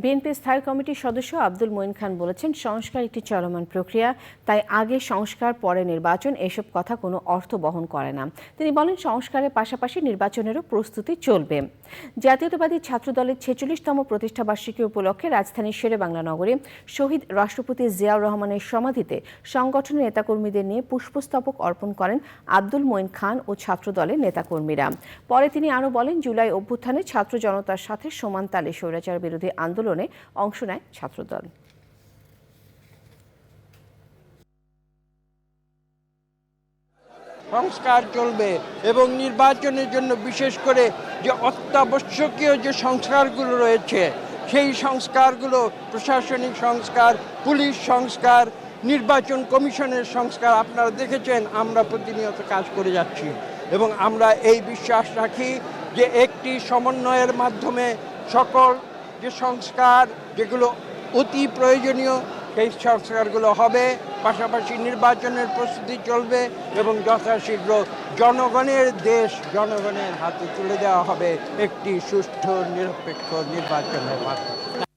BNP স্থায়ী কমিটির সদস্য আব্দুল মঈন খান বলেছেন, সংস্কার একটি চলমান প্রক্রিয়া, তাই আগে সংস্কার, পরে নির্বাচন, এসব কথা কোনো অর্থ বহন করে না। তিনি বলেন, সংস্কারের পাশাপাশি নির্বাচনেরও প্রস্তুতি চলবে। জাতীয়তাবাদী ছাত্রদলের ছেচল্লিশতম প্রতিষ্ঠাবার্ষিকী উপলক্ষে রাজধানীর শেরে বাংলা নগরে শহীদ রাষ্ট্রপতি জিয়াউর রহমানের সমাধিতে সংগঠনের নেতাকর্মীদের নিয়ে পুষ্পস্তবক অর্পণ করেন আব্দুল মঈন খান ও ছাত্রদলের নেতাকর্মীরা। পরে তিনি আরও বলেন, জুলাই অভ্যুত্থানে ছাত্র জনতার সাথে সমান তালে স্বৈরাচার বিরোধী আন্দোলনে অংশ নেয় ছাত্রদল। সংস্কার চলবে এবং নির্বাচনের জন্য বিশেষ করে যে অত্যাবশ্যকীয় যে সংস্কারগুলো রয়েছে, সেই সংস্কারগুলো প্রশাসনিক সংস্কার, পুলিশ সংস্কার, নির্বাচন কমিশনের সংস্কার আপনারা দেখেছেন, আমরা প্রতিনিয়ত কাজ করে যাচ্ছি। এবং আমরা এই বিশ্বাস রাখি যে একটি সমন্বয়ের মাধ্যমে সকল যে সংস্কার যেগুলো অতি প্রয়োজনীয়, সেই সংস্কারগুলো হবে। পাশাপাশি নির্বাচনের প্রস্তুতি চলবে এবং যথাশীঘ্র জনগণের দেশ জনগণের হাতে তুলে দেওয়া হবে একটি সুষ্ঠু, নিরপেক্ষ নির্বাচনের মাধ্যমে।